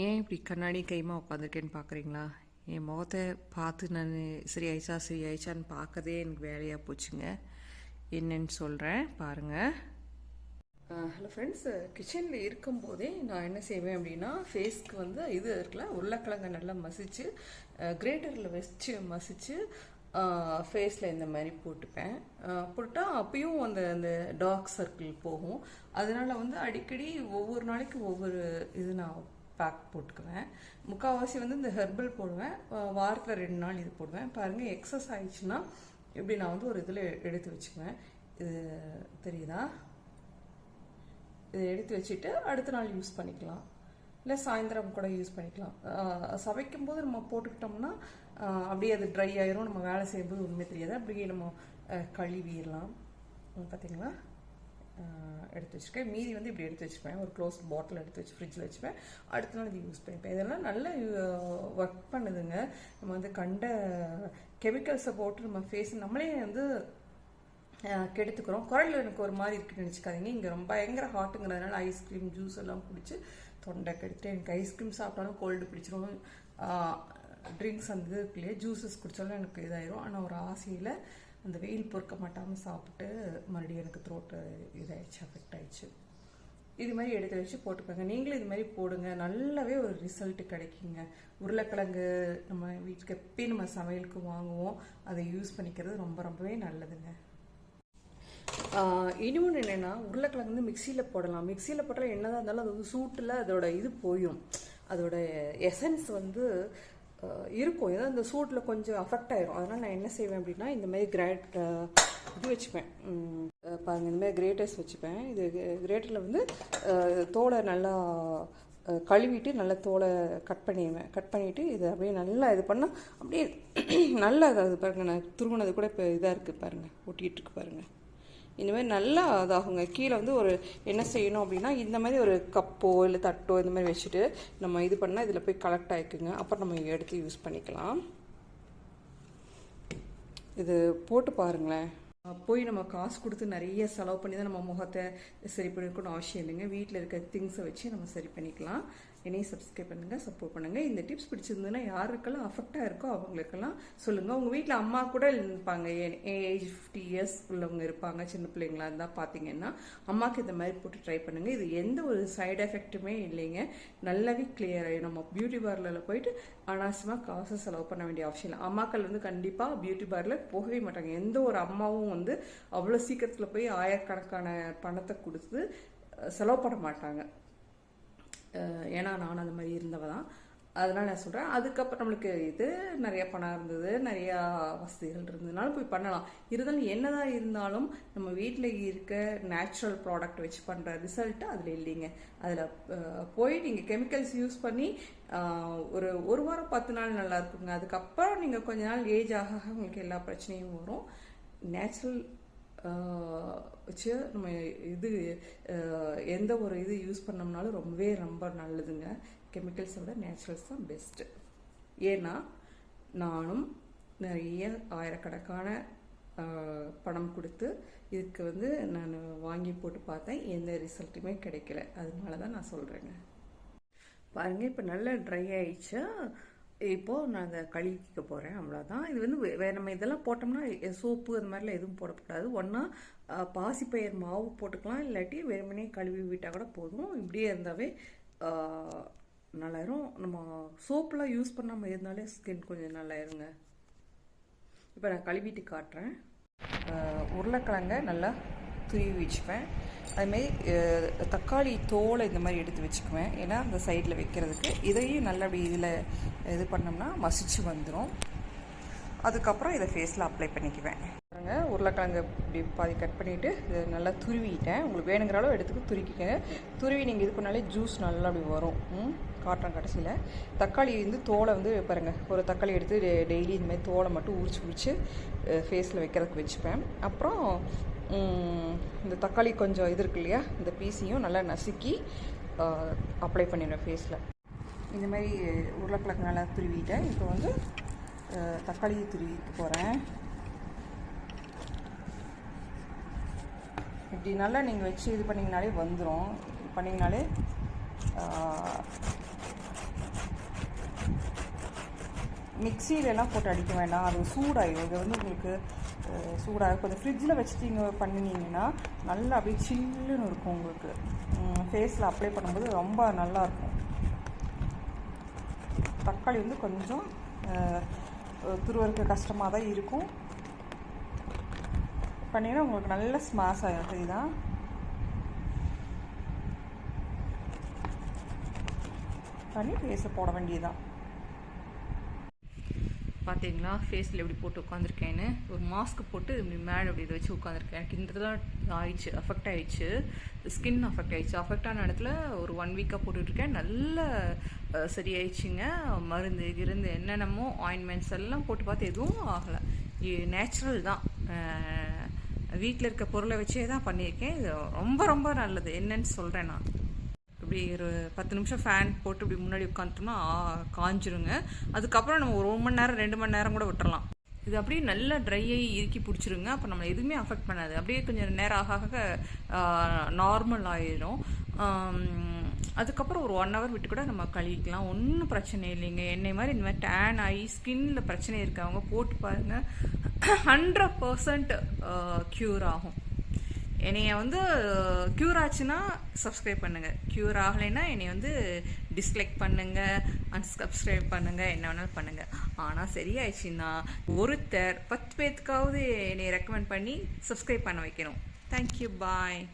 ஏன் இப்படி கண்ணாடி கைமா உட்காந்துருக்கேன்னு பார்க்குறீங்களா? என் முகத்தை பார்த்து நான் சரி ஆயிடுச்சா சரி ஆயிடுச்சான்னு பார்க்கதே எனக்கு வேலையாக போச்சுங்க. என்னன்னு சொல்கிறேன் பாருங்கள் ஹலோ ஃப்ரெண்ட்ஸ் கிச்சனில் இருக்கும்போதே நான் என்ன செய்வேன் அப்படின்னா ஃபேஸ்க்கு வந்து இது இருக்குல்ல உருளைக்கிழங்கை நல்லா மசிச்சு கிரேட்டரில் வச்சு மசிச்சு ஃபேஸில் இந்த மாதிரி போட்டுப்பேன். போட்டால் அப்பயும் அந்த அந்த டார்க் சர்க்கிள் போகும். அதனால வந்து அடிக்கடி ஒவ்வொரு நாளைக்கு ஒவ்வொரு இது நான் பேக் போட்டுக்குவேன். முக்கால்வாசி வந்து இந்த ஹெர்பல் போடுவேன். வாரத்தில் ரெண்டு நாள் இது போடுவேன். பாருங்கள் எக்ஸஸ் ஆயிடுச்சுன்னா இப்படி நான் வந்து ஒரு இதில் எடுத்து வச்சுக்குவேன். இது தெரியுதா? இதை எடுத்து வச்சுட்டு அடுத்த நாள் யூஸ் பண்ணிக்கலாம். இல்லை சாயந்தரம் கூட யூஸ் பண்ணிக்கலாம். சமைக்கும் போது நம்ம போட்டுக்கிட்டோம்னா அப்படியே அது ட்ரை ஆயிரும். நம்ம வேலை செய்யும்போது உண்மை தெரியாது. அப்படியே நம்ம கழுவிடலாம் பார்த்தீங்களா எடுத்து வச்சுருக்கேன் மீதி வந்து இப்படி எடுத்து வச்சுப்பேன். ஒரு க்ளோஸ் பாட்டில் எடுத்து வச்சு ஃப்ரிட்ஜில் வச்சுப்பேன். அடுத்த நாள் இது யூஸ் பண்ணிப்பேன். இதெல்லாம் நல்லா ஒர்க் பண்ணுதுங்க. நம்ம வந்து கண்ட கெமிக்கல்ஸை போட்டு நம்ம ஃபேஸ் நம்மளே வந்து கெடுத்துக்கிறோம். குரல் எனக்கு ஒரு மாதிரி இருக்குன்னு நினச்சிக்காதீங்க. இங்கே ரொம்ப பயங்கர ஹாட்டுங்கிறதுனால ஐஸ்கிரீம் ஜூஸ் எல்லாம் குடிச்சு தொண்டை கெடுத்து எனக்கு ஐஸ்கிரீம் சாப்பிட்டாலும் கோல்டு பிடிச்சிரும். ட்ரிங்க்ஸ் அந்த இது ஜூஸஸ் குடித்தாலும் எனக்கு இதாயிரும். ஆனால் ஒரு ஆசையில் அந்த வெயில் பொறுக்க மாட்டாமல் சாப்பிட்டு மறுபடியும் எனக்கு த்ரோட்டு இதாகிடுச்சு அஃபெக்ட் ஆயிடுச்சு. இது மாதிரி எடுத்து வச்சு போட்டுக்கோங்க. நீங்களும் இது மாதிரி போடுங்க. நல்லாவே ஒரு ரிசல்ட் கிடைக்குங்க. உருளைக்கிழங்கு நம்ம வீட்டுக்கு எப்பயும் நம்ம சமையலுக்கு வாங்குவோம். அதை யூஸ் பண்ணிக்கிறது ரொம்ப ரொம்பவே நல்லதுங்க. இன்னொன்று என்னென்னா உருளைக்கிழங்கு வந்து மிக்சியில் போடலாம். மிக்சியில் போட்டால் என்னதான் இருந்தாலும் அது வந்து சூட்டில் அதோட இது போயும். அதோட எசன்ஸ் வந்து இருக்கும். ஏதோ இந்த சூட்டில் கொஞ்சம் அஃபெக்ட் ஆயிரும். அதனால் நான் என்ன செய்வேன் அப்படின்னா இந்த மாதிரி கிரேட் இது வச்சுப்பேன். பாருங்கள் இந்த மாதிரி கிரேட்டர்ஸ் வச்சுப்பேன். இது கிரேட்டரில் வந்து தோலை நல்லா கழுவிட்டு நல்லா தோலை கட் பண்ணிடுவேன். கட் பண்ணிவிட்டு இது அப்படியே நல்லா இது பண்ணால் அப்படியே நல்லா அது பாருங்க நான் துருகுனது கூட இப்போ இதாக இருக்குது பாருங்கள் ஒட்டிகிட்டு இருக்கு பாருங்கள் இந்த மாதிரி நல்லா இதாகுங்க. கீழே வந்து ஒரு என்ன செய்யணும் அப்படின்னா இந்த மாதிரி ஒரு கப்போ இல்லை தட்டோ இந்த மாதிரி வச்சுட்டு நம்ம இது பண்ணால் இதில் போய் கலெக்ட் ஆகிக்குங்க அப்புறம் நம்ம எடுத்து யூஸ் பண்ணிக்கலாம். இது போட்டு பாருங்களேன். போய் நம்ம காசு கொடுத்து நிறைய செலவு பண்ணி தான் நம்ம முகத்தை சரி பண்ணிக்கணும்னு அவசியம் இல்லைங்க. வீட்டில் இருக்க திங்ஸை வச்சு நம்ம சரி பண்ணிக்கலாம். என்னையும் சப்ஸ்கிரைப் பண்ணுங்கள் சப்போர்ட் பண்ணுங்கள் இந்த டிப்ஸ் பிடிச்சிருந்ததுன்னா யாருக்கெல்லாம் அஃபெக்டாக இருக்கோ அவங்களுக்கெல்லாம் சொல்லுங்கள் உங்கள் வீட்டில் அம்மா கூட இருப்பாங்க. ஏஜ் ஃபிஃப்டி இயர்ஸ் உள்ளவங்க இருப்பாங்க. சின்ன பிள்ளைங்களா இருந்தால் பார்த்தீங்கன்னா அம்மாவுக்கு இந்த மாதிரி போட்டு ட்ரை பண்ணுங்கள் இது எந்த ஒரு சைடு எஃபெக்ட்டுமே இல்லைங்க. நல்லாவே கிளியர் ஆகிடும் நம்ம பியூட்டி பார்லரில் போயிட்டு அனாவசியமாக காசு செலவு பண்ண வேண்டிய அவசியம் இல்லை. அம்மாக்கள் வந்து கண்டிப்பாக பியூட்டி பார்லர் போகவே மாட்டாங்க. எந்த ஒரு அம்மாவும் வந்து அவ்வளோ சீக்கிரத்தில் போய் ஆயிரக்கணக்கான பணத்தை கொடுத்து செலவு பண்ண மாட்டாங்க. ஏன்னா நான் அந்த மாதிரி இருந்தவ தான். அதனால நான் சொல்கிறேன் அதுக்கப்புறம் நம்மளுக்கு இது நிறைய பணம் இருந்தது நிறையா வசதிகள் இருந்ததுனால போய் பண்ணலாம். இருந்தாலும் என்னதான் இருந்தாலும் நம்ம வீட்டில் இருக்க நேச்சுரல் ப்ராடக்ட் வச்சு பண்ணுற ரிசல்ட் அதில் இல்லைங்க. அதில் போய் நீங்கள் கெமிக்கல்ஸ் யூஸ் பண்ணி ஒரு ஒரு வாரம் பத்து நாள் நல்லா இருக்குங்க. அதுக்கப்புறம் நீங்கள் கொஞ்ச நாள் ஏஜ் ஆக ஆக உங்களுக்கு எல்லா பிரச்சனையும் வரும். நேச்சுரல் வச்சு நம்ம இது எந்த ஒரு இது யூஸ் பண்ணோம்னாலும் ரொம்பவே ரொம்ப நல்லதுங்க. கெமிக்கல்ஸை விட நேச்சுரல்ஸ் தான் பெஸ்ட்டு ஏன்னா நானும் நிறைய ஆயிரக்கணக்கான பணம் கொடுத்து இதுக்கு வந்து நான் வாங்கி போட்டு பார்த்தேன். எந்த ரிசல்ட்டுமே கிடைக்கல. அதனால தான் நான் சொல்கிறேங்க பாருங்க இப்போ நல்லா ட்ரை ஆயிடுச்சா? இப்போது நான் அதை கழுவிக்க போகிறேன் அவ்வளோதான் இது வந்து வே- நம்ம இதெல்லாம் போட்டோம்னா சோப்பு அந்த மாதிரிலாம் எதுவும் போடக்கூடாது. ஒன்றா பாசிப்பயிர் மாவு போட்டுக்கலாம் இல்லாட்டி வெறுமனே கழுவி விட்டால் கூட போதும். இப்படியே இருந்தாவே நல்லாயிரும். நம்ம சோப்புலாம் யூஸ் பண்ணாமல் இருந்தாலே ஸ்கின் கொஞ்சம் நல்லாயிருங்க. இப்போ நான் கழுவிட்டு காட்டுறேன். உருளைக்கிழங்க நல்லா துருவி வச்சுப்பேன் அதுமாரி தக்காளி தோலை இந்த மாதிரி எடுத்து வச்சுக்குவேன். ஏன்னா அந்த சைடில் வைக்கிறதுக்கு இதையும் நல்லா அப்படி இதில் இது பண்ணோம்னா மசிச்சு வந்துடும் அதுக்கப்புறம் இதை ஃபேஸில் அப்ளை பண்ணிக்குவேன். பாருங்க உருளைக்கிழங்கு இப்படி பாதி கட் பண்ணிவிட்டு இதை நல்லா துருவிட்டேன். உங்களுக்கு வேணுங்கிற அளவு எடுத்துக்கு துருக்கிக்கங்க. துருவி நீங்கள் இது பண்ணாலே ஜூஸ் நல்லா அப்படி வரும். ம் காட்டுறேன் கடைசியில். தக்காளி வந்து தோலை வந்து பாருங்கள் ஒரு தக்காளி எடுத்து டெய்லி இந்தமாதிரி தோலை மட்டும் உரிச்சு உரிச்சு ஃபேஸில் வைக்கிறதுக்கு வச்சுப்பேன். அப்புறம் இந்த தக்காளி கொஞ்சம் இது இருக்கு இல்லையா? இந்த பீஸையும் நல்லா நசுக்கி அப்ளை பண்ணிடுவேன் ஃபேஸில் இந்த மாதிரி உருளைக்கிழங்கு நல்லா துருவிட்டேன். இப்போ வந்து தக்காளியை தக்காளி துருவிக்க போகிறேன் இப்படி நல்லா நீங்கள் வச்சு இது பண்ணிங்கனாலே வந்துடும் பண்ணிங்கனாலே மிக்சியிலலாம் போட்டு அடிக்க வேண்டாம். அது சூடாயிடும் இது வந்து உங்களுக்கு சூடாக கொஞ்சம் ஃப்ரிட்ஜில் வச்சுட்டிங்க பண்ணினீங்கன்னா நல்லா அப்படியே சில்லுன்னு இருக்கும் உங்களுக்கு. ஃபேஸில் அப்ளை பண்ணும்போது ரொம்ப நல்லா இருக்கும். தக்காளி வந்து கொஞ்சம் துருவருக்கு கஷ்டமாக தான் இருக்கும். பண்ணிங்கன்னா உங்களுக்கு நல்ல ஸ்மாஷ் ஆகிடும் இதுதான் பண்ணி ஃபேஸை போட வேண்டியதுதான். பார்த்தீங்களா ஃபேஸில் எப்படி போட்டு உட்காந்துருக்கேன்னு ஒரு மாஸ்க் போட்டு இப்படி மேலே அப்படி இதை வச்சு உட்காந்துருக்கேன் எனக்கு இந்த இதெல்லாம் ஆயிடுச்சு அஃபெக்ட் ஆயிடுச்சு. ஸ்கின் அஃபெக்ட் ஆயிடுச்சு. அஃபெக்ட் ஆன இடத்துல ஒரு ஒன் வீக்காக போட்டுட்ருக்கேன். நல்ல சரியாயிடுச்சுங்க. மருந்து இருந்து என்னென்னமோ ஆயின்மெண்ட்ஸ் எல்லாம் போட்டு பார்த்து எதுவும் ஆகலை. நேச்சுரல் தான். வீட்டில் இருக்க பொருளை வச்சே தான் பண்ணியிருக்கேன். இது ரொம்ப ரொம்ப நல்லது. என்னன்னு சொல்கிறேன் நான். இப்படி ஒரு பத்து நிமிஷம் ஃபேன் போட்டு இப்படி முன்னாடி உட்காந்துட்டோம்னா காஞ்சிருங்க. அதுக்கப்புறம் நம்ம ஒரு ஒரு மணி நேரம் ரெண்டு மணி நேரம் கூட விட்டுறலாம். இது அப்படியே நல்லா ட்ரை ஆகி இறுக்கி பிடிச்சிருங்க. அப்போ நம்ம எதுவுமே அஃபெக்ட் பண்ணாது. அப்படியே கொஞ்சம் நேரம் ஆக ஆக நார்மல் ஆயிடும் அதுக்கப்புறம் ஒரு ஒன் ஹவர் விட்டு கூட நம்ம கழுவிக்கலாம். ஒன்றும் பிரச்சனை இல்லைங்க. என்னை மாதிரி இந்த மாதிரி டேன் ஆகி ஸ்கின்ல பிரச்சனை இருக்கவங்க போட்டு பாருங்கள் ஹண்ட்ரட் பர்சன்ட் க்யூர் ஆகும். என்னைய வந்து க்யூர் ஆச்சுன்னா சப்ஸ்கிரைப் பண்ணுங்க. க்யூர் ஆகலைன்னா என்னை வந்து டிஸ்லைக் பண்ணுங்க அன்சப்ஸ்கிரைப் பண்ணுங்க என்ன வேணாலும் பண்ணுங்க. ஆனால் சரியாயிடுச்சுன்னா ஒருத்தர் பத்து பேத்துக்காவது என்னை ரெக்கமெண்ட் பண்ணி சப்ஸ்கிரைப் பண்ண வைக்கணும். Thank you bye